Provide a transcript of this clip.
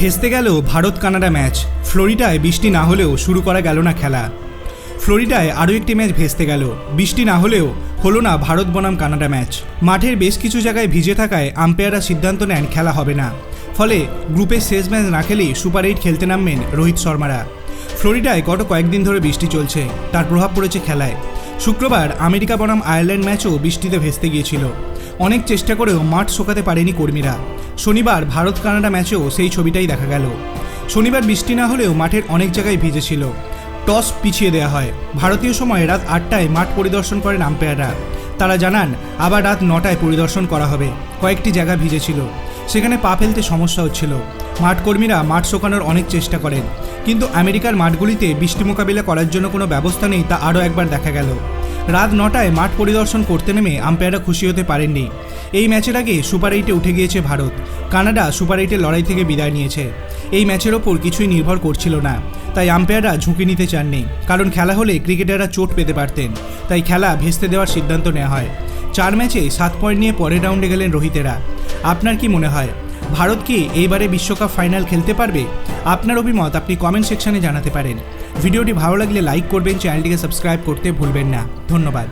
ভেস্তে গেল Bharat Canada match. ফ্লোরিডায় বৃষ্টি না হলেও শুরু করা গেল না খেলা। ফ্লোরিডায় আরও একটি ম্যাচ ভেস্তে গেল। বৃষ্টি না হলেও হলো না ভারত বনাম কানাডা ম্যাচ। মাঠের বেশ কিছু জায়গায় ভিজে থাকায় আম্পায়াররা সিদ্ধান্ত নেন খেলা হবে না। ফলে গ্রুপের শেষ ম্যাচ না খেলেই সুপার এইট খেলতে নামবেন রোহিত শর্মারা। ফ্লোরিডায় গত কয়েকদিন ধরে বৃষ্টি চলছে। তার প্রভাব পড়েছে খেলায়। শুক্রবার আমেরিকা বনাম আয়ারল্যান্ড ম্যাচও বৃষ্টিতে ভেস্তে গিয়েছিল। অনেক চেষ্টা করেও মাঠ শোকাতে পারেনি কর্মীরা। শনিবার ভারত কানাডা ম্যাচেও সেই ছবিটাই দেখা গেল। শনিবার বৃষ্টি না হলেও মাঠের অনেক জায়গায় ভিজেছিল টস পিছিয়ে দেওয়া হয়। ভারতীয় সময় রাত আটটায় মাঠ পরিদর্শন করেন আম্পায়াররা। তারা জানান, আবার রাত নটায় পরিদর্শন করা হবে। কয়েকটি জায়গা ভিজেছিল সেখানে পা ফেলতে সমস্যা হচ্ছিল। মাঠ কর্মীরা মাঠ শোকানোর অনেক চেষ্টা করেন। কিন্তু আমেরিকার মাঠগুলিতে বৃষ্টি মোকাবিলা করার জন্য কোনো ব্যবস্থা নেই তা আরও একবার দেখা গেল। রাত নটায় মাঠ পরিদর্শন করতে নেমে আম্পায়াররা খুশি হতে পারেননি। এই ম্যাচের আগে সুপার এইটে উঠে গিয়েছে ভারত। কানাডা সুপার এইটের লড়াই থেকে বিদায় নিয়েছে। এই ম্যাচের ওপর কিছুই নির্ভর করছিল না। তাই আম্পায়াররা ঝুঁকি নিতে চাননি, কারণ খেলা হলে ক্রিকেটাররা চোট পেতে পারতেন। তাই খেলা ভেস্তে দেওয়ার সিদ্ধান্ত নেওয়া হয়। চার ম্যাচে সাত পয়েন্ট নিয়ে পরের রাউন্ডে গেলেন রোহিতেরা। আপনার কি মনে হয়? ভারত কি এইবারে বিশ্বকাপ ফাইনাল খেলতে পারবে? আপনার অভিমত আপনি কমেন্ট সেকশনে জানাতে পারেন। ভিডিওটি ভালো লাগলে লাইক করবেন চ্যানেলটিকে সাবস্ক্রাইব করতে ভুলবেন না। ধন্যবাদ।